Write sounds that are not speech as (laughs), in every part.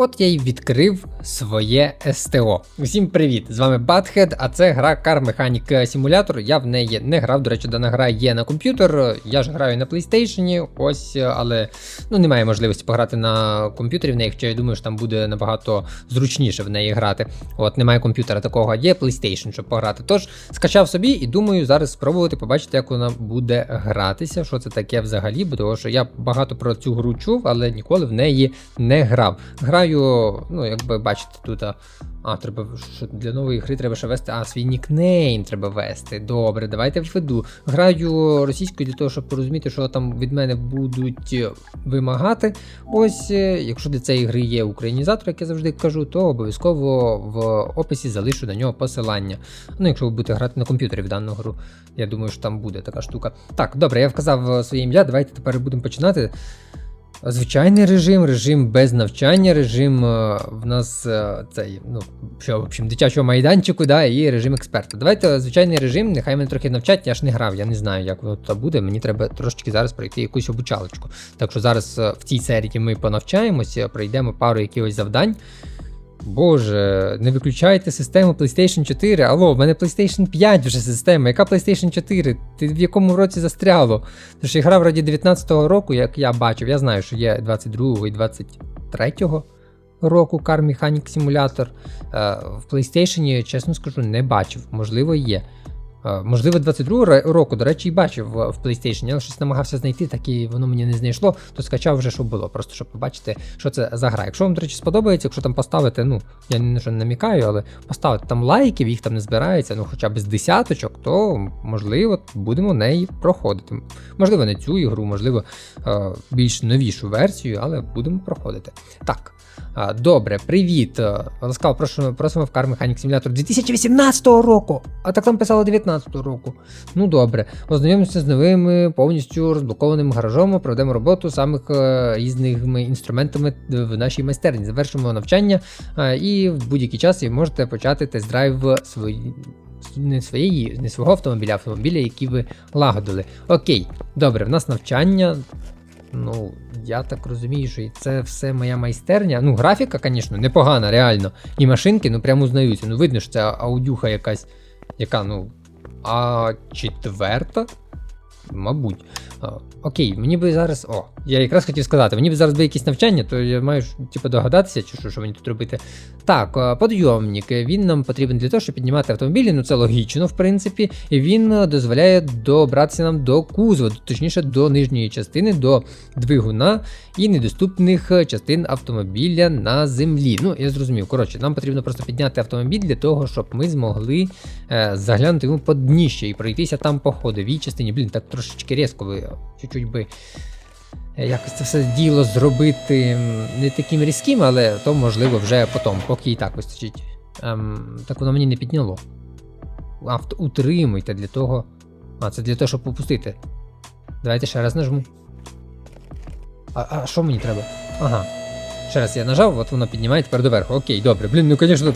От я й відкрив своє СТО. Усім привіт! З вами Батхед, а це гра Car Mechanic Simulator. Я в неї не грав. До речі, дана гра є на комп'ютер. Я ж граю на PlayStation, ось, але ну, немає можливості пограти на комп'ютері в неї, хоча я думаю, що там буде набагато зручніше в неї грати. От немає комп'ютера такого, є PlayStation, щоб пограти. Тож скачав собі і думаю зараз спробувати побачити, як вона буде гратися, що це таке взагалі, бо того що я багато про цю гру чув, але ніколи в неї не грав. Граю, ну, як ви бачите, тут. а, А, треба що для нової гри треба ще вести. А, свій нікнейм треба вести. Добре, давайте введу. Граю російською для того, щоб порозуміти, що там від мене будуть е, вимагати. Ось, е, якщо для цієї гри є українізатор, як я завжди кажу, то обов'язково в описі залишу на нього посилання. Ну, якщо ви будете грати на комп'ютері в дану гру, я думаю, що там буде така штука. Так, добре, я вказав е, своє ім'я. Давайте тепер будемо починати. Звичайний режим, режим без навчання, режим е, в нас е, цей, ну, що, в общем, дитячого майданчику, да, і режим експерта. Давайте звичайний режим, нехай мене трохи навчать, я ж не грав, я не знаю, як воно тут буде. Мені треба трошечки зараз пройти якусь обучалочку. Так що зараз е, в цій серії ми понавчаємося, пройдемо пару якихось завдань. Боже, не виключайте систему PlayStation 4. Алло, в мене PlayStation 5 вже система. Яка PlayStation 4? Ти в якому році застряло? Тож я грав раді 19-го року, як я бачив, я знаю, що є 22-го і 23-го року Car Mechanic Simulator. Е, В PlayStation, чесно скажу, не бачив. Можливо, є. Е, Можливо, 22 року, до речі, і бачив в в PlayStation, я щось намагався знайти, так і воно мені не знайшло, то скачав вже, що було, просто щоб побачити, що це за гра. Якщо вам, до речі, сподобається, якщо там поставити, ну, я на що не намікаю, але поставити там лайків, їх там не збирається, ну хоча б з десяточок, то можливо будемо неї проходити. Можливо, не цю ігру, можливо, е, більш новішу версію, але будемо проходити. Так. Добре, привіт. Е, Ласкаво просимо в Car Mechanic Simulator 2018 року. А так там писало 19 року. Ну добре. Ознайомимося з новими повністю розблокованим гаражом, проведемо роботу самих е, різними інструментами в нашій майстерні. Завершимо навчання е, і в будь-який час ви можете почати тест-драйв свої. Не своєї, не свого автомобіля, автомобіля, який ви лагодили. Окей, добре, в нас навчання. Ну, я так розумію, що це все моя майстерня. Ну, графіка, звісно, непогана, реально. І машинки, ну прямо узнаються. Ну, видно, що це аудюха якась, яка, ну. А четверта? Мабуть. Окей, мені би зараз. О, я якраз хотів сказати, мені б зараз би якісь навчання, то я маю типу, догадатися, чи що, що мені тут робити. Так, подйомник. Він нам потрібен для того, щоб піднімати автомобілі. Ну це логічно, в принципі. І він дозволяє добратися нам до кузова, точніше до нижньої частини, до двигуна і недоступних е, частин автомобіля на землі. Ну, я зрозумів. Коротше, нам потрібно просто підняти автомобіль для того, щоб ми змогли е, заглянути йому по дніще і пройтися там по ходовій частині. Блін, так трошечки різко чуть-чуть би. Е, Якось це все діло зробити не таким різким, але то можливо вже потім, поки і так вистачить. Ем, так воно мені не підняло. Авто утримуйте для того. А, це для того, щоб попустити. Давайте ще раз нажму. А, а що мені треба? Ага. Ще раз я нажав, от воно піднімає тепер доверху. Окей, добре. Блін, ну звісно,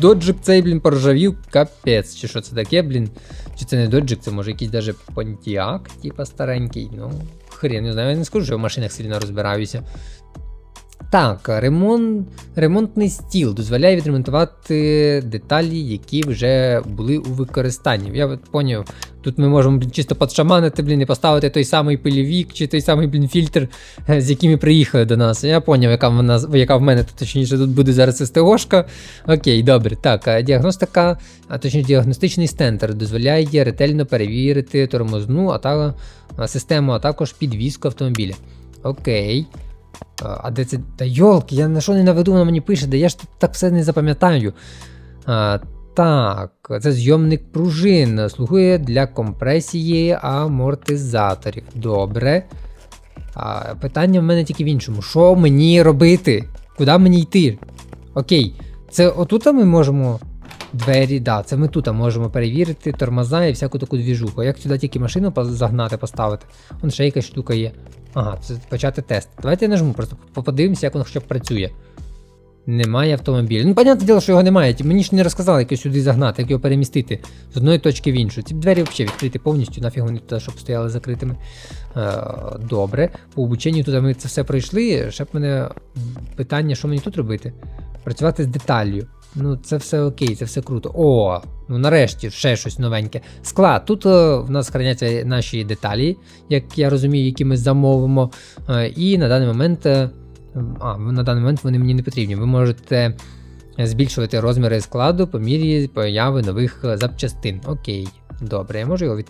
доджик цей, блін, поржавів, капець. Чи що це таке, блін? Чи це не доджик, це може якийсь даже понтіак, типа старенький. Ну, хрен, не знаю, я не скажу, що в машинах сильно розбираюся. Так, ремонт, ремонтний стіл дозволяє відремонтувати деталі, які вже були у використанні. Я от поняв, тут ми можемо блін, чисто подшаманити, блін, і поставити той самий пилівік чи той самий блін, фільтр, е, з якими приїхали до нас. Я поняв, яка в, нас, яка в мене точніше тут буде зараз СТОшка. Окей, добре. Так, діагностика, а точніше діагностичний стендер дозволяє ретельно перевірити тормозну а та, систему, а також підвізку автомобіля. Окей. А де це. Та йолки, я на що не наведу, воно мені пише, де я ж так все не запам'ятаю. Так, це зйомник пружин. Слугує для компресії амортизаторів. Добре. А, Питання в мене тільки в іншому. Що мені робити? Куди мені йти? Окей. Це отут ми можемо. Двері, да, це ми тут можемо перевірити тормоза і всяку таку двіжуху. Як сюди тільки машину загнати, поставити? Вон ще якась штука є. Ага, це почати тест. Давайте я нажму, просто подивимося, як воно хоча працює. Немає автомобіля. Ну, понятне діло, що його немає. Мені ж не розказали, як його сюди загнати, як його перемістити з одної точки в іншу. Ці двері взагалі відкриті повністю, нафіг вони туди, щоб стояли закритими. Е, добре. По обученню туди ми це все пройшли. Ще б мене питання, що мені тут робити? Працювати з деталлю. Ну, це все окей, це все круто. О, ну нарешті ще щось новеньке. Склад. Тут е, в нас храняться наші деталі, як я розумію, які ми замовимо. Е, і на даний момент. А, на даний момент вони мені не потрібні. Ви можете збільшувати розміри складу по мірі появи нових запчастин. Окей, добре, я можу його від.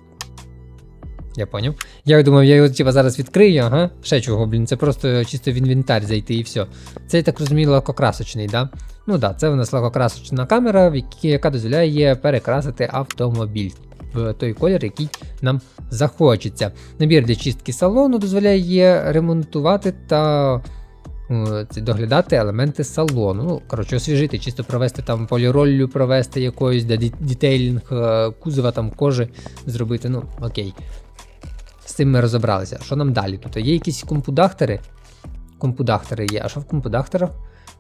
Я поняв. Я думав, я його типа, зараз відкрию, ага. Ще чого, блін, це просто чисто в інвентар зайти і все. Це, я так розумію, лакокрасочний, да? Ну так, да, це у нас лакокрасочна камера, яка дозволяє перекрасити автомобіль в той колір, який нам захочеться. Набір для чистки салону дозволяє ремонтувати та доглядати елементи салону. Ну, коротше, освіжити, чисто провести там поліроллю, провести якоюсь, де дітейлінг е, кузова там кожи зробити. Ну, окей. З цим ми розібралися. Що нам далі? Тут є якісь компудахтери. Компудахтери є. А що в компудахтерах?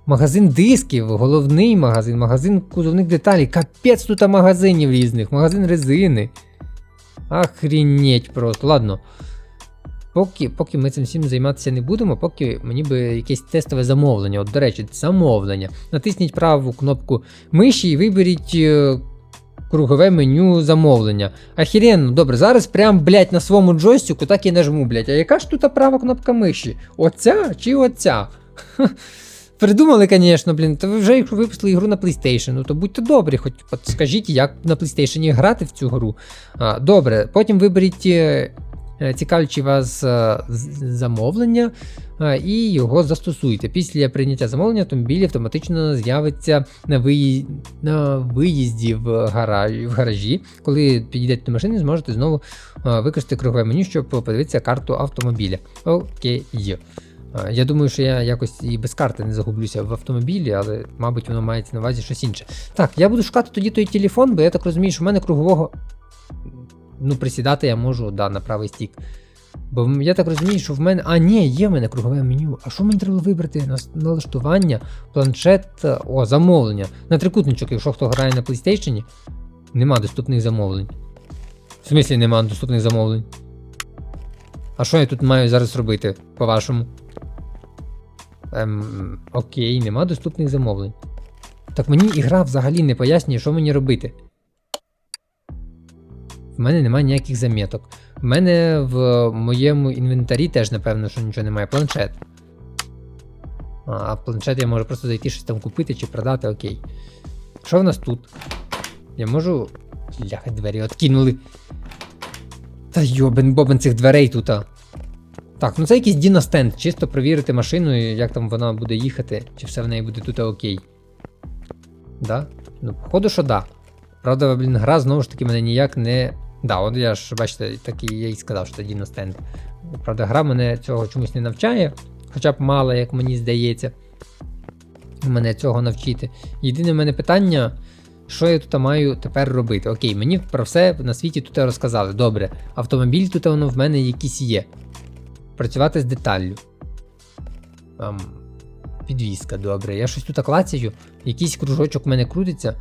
Магазин дисків, головний магазин, магазин кузовних деталей. Капець тут магазинів різних, магазин резини. Охрінеть просто. Ладно. Поки, поки ми цим всім займатися не будемо, поки мені би якесь тестове замовлення. От, до речі, замовлення. Натисніть праву кнопку миші і виберіть е, кругове меню замовлення. Ахіренно, добре, зараз прям, блядь, на своєму джойстику так і нажму, блядь. А яка ж тут права кнопка миші? Оця чи оця? (laughs) Придумали, звісно, блін, то ви вже якщо випустили ігру на PlayStation, ну то будьте добрі, хоч от скажіть, як на PlayStation грати в цю гру. А, добре, потім виберіть е, е, вас е, замовлення е, і його застосуйте. Після прийняття замовлення автомобіль автоматично з'явиться на, виї... на виїзді в гаражі, в гаражі. Коли підійдете до машини, зможете знову використати кругове меню, щоб подивитися карту автомобіля. Окей. Я думаю, що я якось і без карти не загублюся в автомобілі, але, мабуть, воно мається на увазі щось інше. Так, я буду шукати тоді той телефон, бо я так розумію, що в мене кругового. Ну, присідати я можу, да, на правий стік. Бо я так розумію, що в мене. А, ні, є в мене кругове меню. А що мені треба вибрати? Налаштування, планшет, е, о, замовлення. На трикутничок, якщо хто грає на PlayStation, нема доступних замовлень. В смислі нема доступних замовлень. А що я тут маю зараз робити, по-вашому? Ем, окей, нема доступних замовлень. Так мені ігра взагалі не пояснює, що мені робити. В мене немає ніяких заміток. В мене в моєму інвентарі теж, напевно, що нічого немає. Планшет. А, планшет я можу просто зайти щось там купити чи продати, окей. Що в нас тут? Я можу. Ляха, двері откинули. Та йобен бобен цих дверей тут. а. Так, ну це якийсь діностенд, чисто перевірити машину, як там вона буде їхати, чи все в неї буде тут окей. Да? Ну, походу, що да. Правда, блін, гра знову ж таки мене ніяк не. Да, от я ж, бачите, так і я і сказав, що це діностенд. Правда, гра мене цього чомусь не навчає, хоча б мало, як мені здається. Мене цього навчити. Єдине в мене питання, що я тут маю тепер робити? Окей, мені про все на світі тут розказали. Добре, автомобіль тут воно в мене якийсь є. Працювати з деталлю. Ем, підвіска, добре. Я щось тут клацаю, якийсь кружочок в мене крутиться.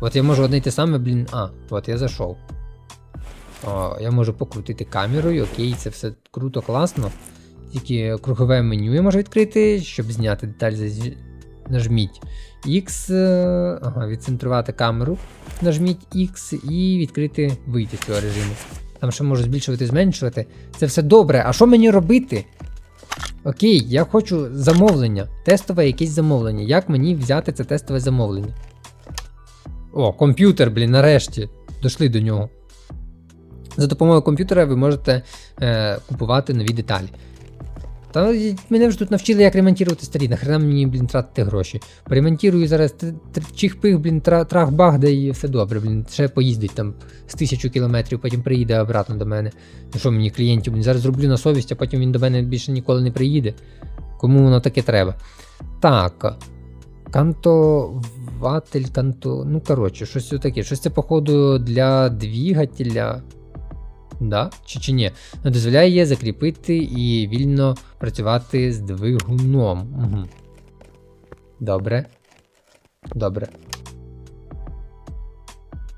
От я можу одне й те саме, блін. А, от я зайшов. О, я можу покрутити камерою, окей, це все круто, класно. Тільки кругове меню я можу відкрити, щоб зняти деталь. Нажміть X, е, ага, відцентрувати камеру. Нажміть X і відкрити вийти з цього режиму. Там ще можу збільшувати, зменшувати. Це все добре. А що мені робити? Окей, я хочу замовлення. Тестове якесь замовлення. Як мені взяти це тестове замовлення? О, комп'ютер, блін, нарешті. Дошли до нього. За допомогою комп'ютера ви можете е, купувати нові деталі. Та мене вже тут навчили, як ремонтувати старі. Нахрена мені, блін, тратити гроші. Поремонтую зараз чих-пих, блін, трах-бах, да і все добре, блін. Ще поїздить там з тисячу кілометрів, потім приїде обратно до мене. Ну що мені клієнтів, блін, зараз зроблю на совість, а потім він до мене більше ніколи не приїде. Кому воно таке треба? Так. Кантователь, канто. Ну, коротше, щось таке. Щось це, походу, для двигателя. Да? Чи, чи ні? Ну, дозволяє закріпити і вільно працювати з двигуном. Угу. Добре. Добре.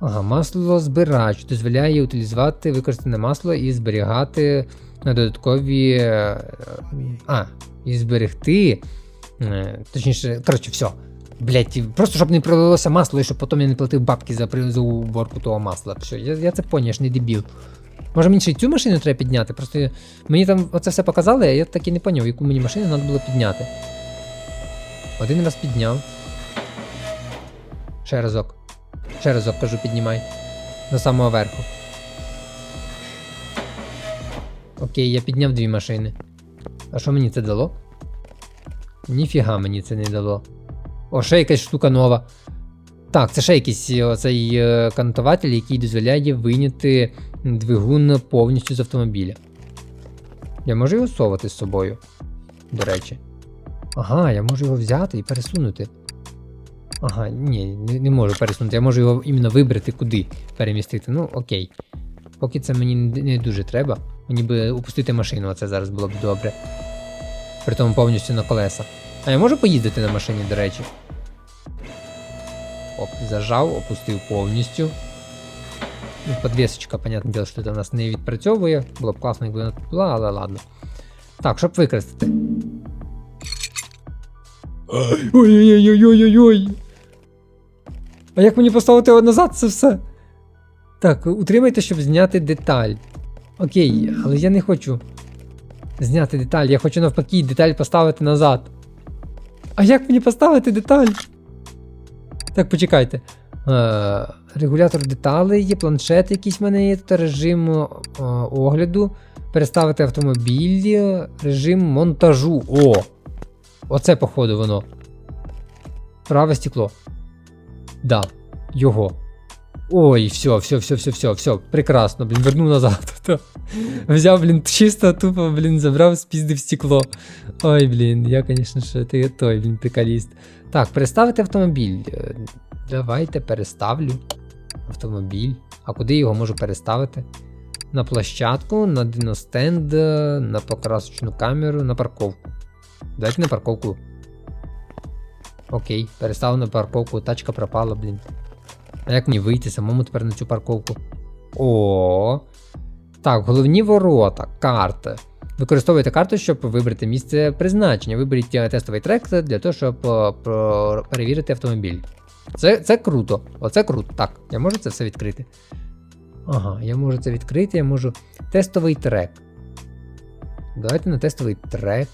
Ага, масло збирач дозволяє утилізувати використане масло і зберігати на додаткові. е, А, і зберегти. е, Точніше, коротше, все. Блять, просто щоб не пролилося масло і щоб потім я не платив бабки за, за уборку того масла. Все, я, я це поняв, я ж не дебіл. Може мені ще цю машину треба підняти? Просто мені там оце все показали, а я так і не поняв, яку мені машину треба було підняти. Один раз підняв. Ще разок. Ще разок кажу, піднімай. До самого верху. Окей, я підняв дві машини. А що мені це дало? Ніфіга мені це не дало. О, ще якась штука нова. Так, це ще якийсь е, оцей е, кантуватель, який дозволяє вийняти двигун повністю з автомобіля. Я можу його совати з собою. До речі. Ага, я можу його взяти і пересунути. Ага, ні, не, не можу пересунути. Я можу його іменно вибрати, куди перемістити. Ну, окей. Поки це мені не дуже треба. Мені би упустити машину, оце зараз було б добре. Притому повністю на колеса. А я можу поїздити на машині, до речі. Оп, зажав, опустив повністю. Ну, подвісочка, понятне діло, що це у нас не відпрацьовує. Було б класно, якби вона тут була, але ладно. Так, щоб використати. Ой-ой-ой-ой-ой-ой. А як мені поставити його назад це все? Так, утримайте, щоб зняти деталь. Окей, але я не хочу зняти деталь, я хочу навпаки деталь поставити назад. А як мені поставити деталь? Так, почекайте. Е, регулятор деталей є, планшет якийсь в мене є, тут режим е, огляду. Переставити автомобіль, режим монтажу. О! Оце, походу, воно. Праве стекло. Да, його. Ой, все, все, все, все, все, все, прекрасно, блін, вернув назад. Та. (laughs) Взяв, блін, чисто, тупо, блін, забрав, спіздив стекло. Ой, блін, я, звісно, що ти той, блін, приколіст. Так, переставити автомобіль. Давайте переставлю автомобіль. А куди його можу переставити? На площадку, на диностенд, на покрасочну камеру, на парковку. Давайте на парковку. Окей, переставив на парковку, тачка пропала, блін. А як мені вийти самому тепер на цю парковку? О. Так, головні ворота, карта. Використовуйте карту, щоб вибрати місце призначення. Виберіть е, тестовий трек для того, щоб е, перевірити автомобіль. Це, це круто. Оце круто. Так, я можу це все відкрити. Ага, я можу це відкрити, я можу. Тестовий трек. Давайте на тестовий трек.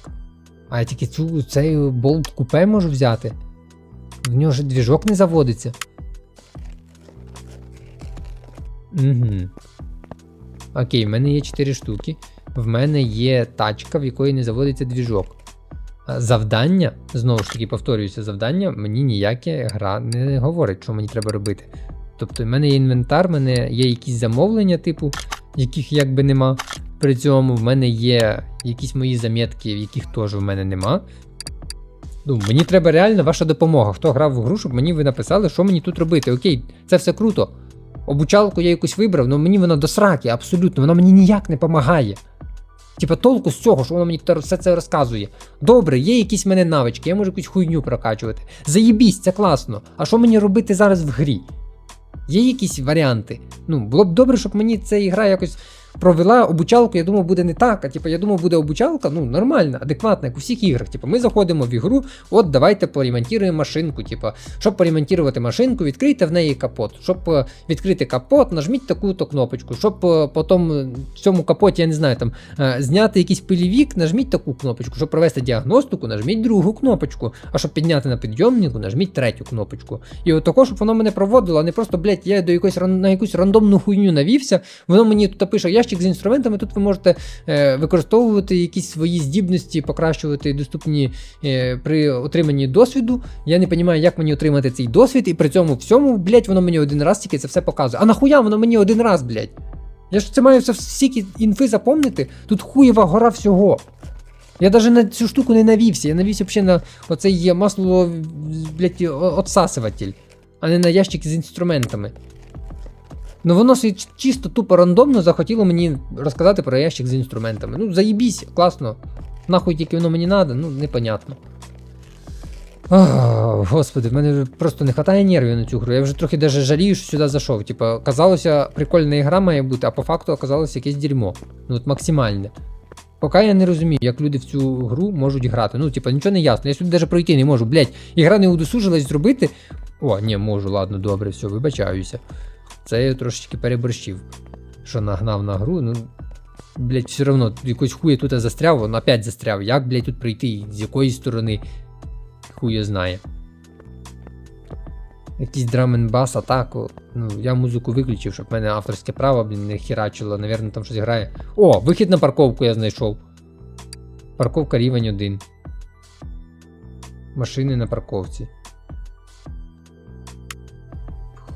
А я тільки цю, цей болт купе можу взяти. В нього ж двіжок не заводиться. Угу. Окей, в мене є 4 штуки. В мене є тачка, в якої не заводиться двіжок. А Завдання, знову ж таки, повторююся, завдання мені ніяке гра не говорить, що мені треба робити. Тобто, в мене є інвентар, в мене є якісь замовлення, типу, яких якби нема. При цьому в мене є якісь мої замітки, яких теж в мене нема. Ну, мені треба реально ваша допомога. Хто грав в гру, щоб мені ви написали, що мені тут робити. Окей, це все круто. Обучалку я якусь вибрав, але мені вона до сраки, абсолютно, вона мені ніяк не допомагає. Типа толку з цього, що воно мені все це розказує. Добре, є якісь мене навички, я можу якусь хуйню прокачувати. Заєбісь, це класно. А що мені робити зараз в грі? Є якісь варіанти? Ну, було б добре, щоб мені ця ігра якось провела обучалку, я думав, буде не так. А типу, я думав, буде обучалка, ну, нормальна, адекватна, як у всіх іграх. Типу, ми заходимо в ігру, от давайте поремонтуємо машинку. Типу, щоб поремонтувати машинку, відкрийте в неї капот. Щоб е, відкрити капот, нажміть таку-то кнопочку. Щоб е, потім в цьому капоті, я не знаю, там е, зняти якийсь пилівік, нажміть таку кнопочку. Щоб провести діагностику, нажміть другу кнопочку. А щоб підняти на підйомнику, нажміть третю кнопочку. І от також, щоб воно мене проводило, а не просто, блядь, я до якоїсь на якусь рандомну хуйню навівся. Воно мені тут пише ящик з інструментами. Тут ви можете е, використовувати якісь свої здібності, покращувати доступні е, при отриманні досвіду. Я не розумію, як мені отримати цей досвід, і при цьому всьому, блядь, воно мені один раз тільки це все показує. А нахуя воно мені один раз, блядь? Я ж це маю все стільки інфи запомнити. Тут хуєва гора всього. Я навіть на цю штуку не навівся. Я навівся взагалі на оцей масло, блядь, отсасуватель, а не на ящик з інструментами. Ну воно ж чисто тупо рандомно захотіло мені розказати про ящик з інструментами. Ну, заєбісь, класно. Нахуй тільки воно мені надо, ну непонятно. Ах, господи, в мене просто не вистачає нервів на цю гру. Я вже трохи даже жалію, що сюди зайшов. Типа, казалося, прикольна ігра має бути, а по факту оказалося якесь дерьмо. Ну от максимальне. Поки я не розумію, як люди в цю гру можуть грати. Ну, типа, нічого не ясно. Я сюди даже пройти не можу. Блять, ігра не удосужилась зробити. О, ні, можу, ладно, добре, все, вибачаюся. Це я трошечки переборщив. Що нагнав на гру, ну. Блять, все одно, якось хуя тут застряв, он опять застряв. Як, блять, тут прийти? З якої сторони? Хуя знає. Якийсь драмен-бас, атаку. Ну, я музику виключив, щоб в мене авторське право, блін, не херачило. Навірно, там щось грає. О, вихід на парковку я знайшов. Парковка рівень 1. Машини на парковці.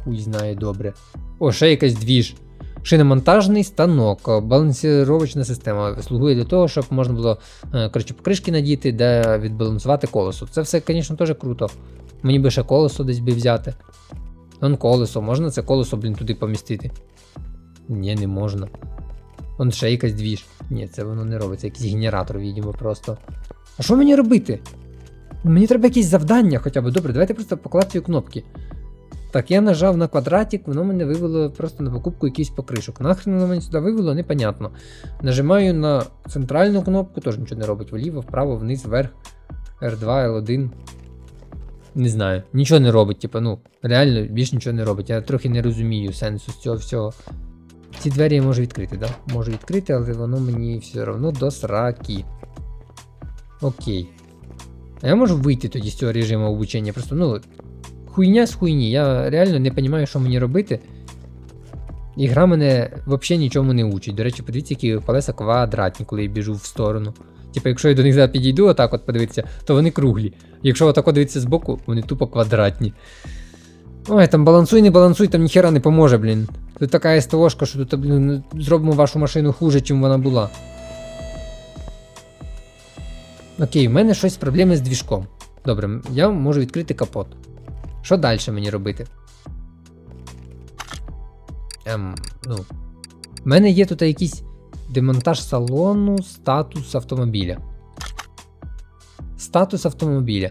Хуй знає добре. О, ще якась двіж. Шиномонтажний станок, балансировочна система слугує для того, щоб можна було е, коротше, покришки надіти, де відбалансувати колесо. Це все, звісно, теж круто. Мені би ще колесо десь би взяти. Вон колесо, можна це колесо, блін, туди помістити? Ні, не можна. Вон ще якась двіж. Ні, це воно не робить, це якийсь генератор, відомо, просто. А що мені робити? Мені треба якісь завдання хоча б. Добре, давайте просто поклацаю кнопки. Так, я нажав на квадратик, воно мене вивело просто на покупку якихось покришок. Нахрен воно мене сюди вивело, непонятно. Нажимаю на центральну кнопку, теж нічого не робить. Вліво, вправо, вниз, вверх. R2, L1. Не знаю, нічого не робить, типу, ну, реально більш нічого не робить. Я трохи не розумію сенсу з цього всього. Ці двері я можу відкрити? Да? Можу відкрити, але воно мені все одно до сраки. Окей. А я можу вийти тоді з цього режиму обучення. Просто, ну, хуйня з хуйні. Я реально не розумію, що мені робити. І гра мене взагалі нічому не учить. До речі, подивіться, які колеса квадратні, коли я біжу в сторону. Типа, якщо я до них підійду, отак от подивитися, то вони круглі. Якщо отак от дивитися збоку, вони тупо квадратні. Ой, там балансуй, не балансуй, там ніхера не поможе, блін. Тут така СТОшка, що тут, блін, зробимо вашу машину хуже, чим вона була. Окей, в мене щось проблеми з двіжком. Добре, я можу відкрити капот. Що далі мені робити? Ем, ну. У мене є тут якийсь демонтаж салону, статус автомобіля. Статус автомобіля.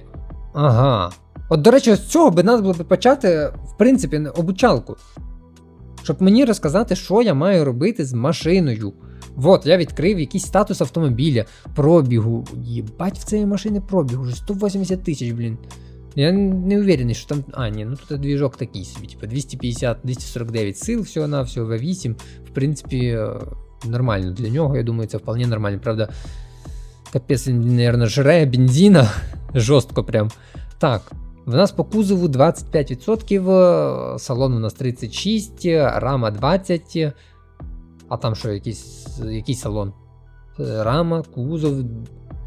Ага. От, до речі, з цього би треба було почати, в принципі, обучалку. Щоб мені розказати, що я маю робити з машиною. От, я відкрив якийсь статус автомобіля, пробігу. Єбать в цієї машини пробігу, вже 180 тисяч, блін. Я не уверений, що там. А, ні, ну тут двіжок такий собі, типу 250-249 сил, всього на всього V8. В принципі, е, нормально для нього, я думаю, це вполне нормально. Правда, він, мабуть, жре бензина (laughs) жорстко прям. Так, в нас по кузову 25%, салон у нас 36%, рама 20%. А там що, якийсь, який салон? Рама, кузов.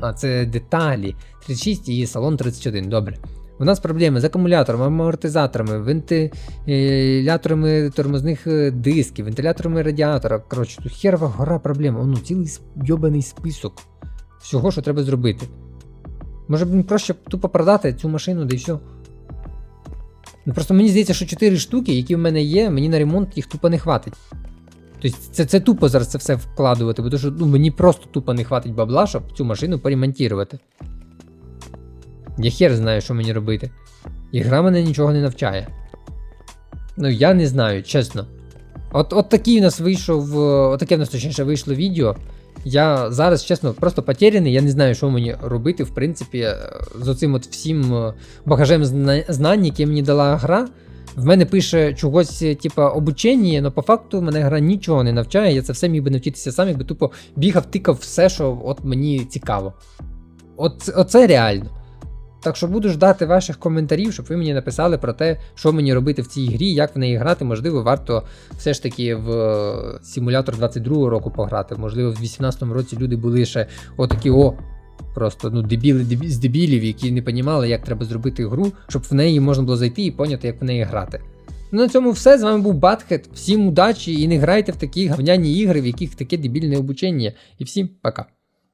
А, це деталі. 36 і салон 31. Добре. У нас проблеми з акумуляторами, амортизаторами, вентиляторами тормозних е, дисків, вентиляторами радіатора. Коротше, тут херова гора проблем. Ну, цілий йобаний список всього, що треба зробити. Може б проще тупо продати цю машину, да і все. Ну Просто мені здається, що 4 штуки, які в мене є, мені на ремонт їх тупо не хватить. Тобто це це тупо зараз це все вкладувати, бо що ну, мені просто тупо не хватить бабла, щоб цю машину поремонтувати. Я хер знаю, що мені робити. І гра мене нічого не навчає. Ну, я не знаю, чесно. От от такий у нас вийшов. От таке в нас точніше вийшло відео. Я зараз, чесно, просто потеряний, я не знаю, що мені робити, в принципі, з оцим от всім е, багажем знань, яке мені дала гра. В мене пише чогось, типа, обучення, але по факту мене гра нічого не навчає. Я це все міг би навчитися сам, якби тупо бігав, тикав все, що от мені цікаво. От, Оце реально. Так що буду ждати ваших коментарів, щоб ви мені написали про те, що мені робити в цій грі, як в неї грати. Можливо, варто все ж таки в е, симулятор 22 року пограти. Можливо, в 18 році люди були ще отакі о. Просто ну, дебіли дебі, з дебілів, які не розуміли, як треба зробити гру, щоб в неї можна було зайти і поняти, як в неї грати. Ну на цьому все. З вами був Батхет. Всім удачі і не грайте в такі говняні ігри, в яких таке дебільне обучення. І всім пока.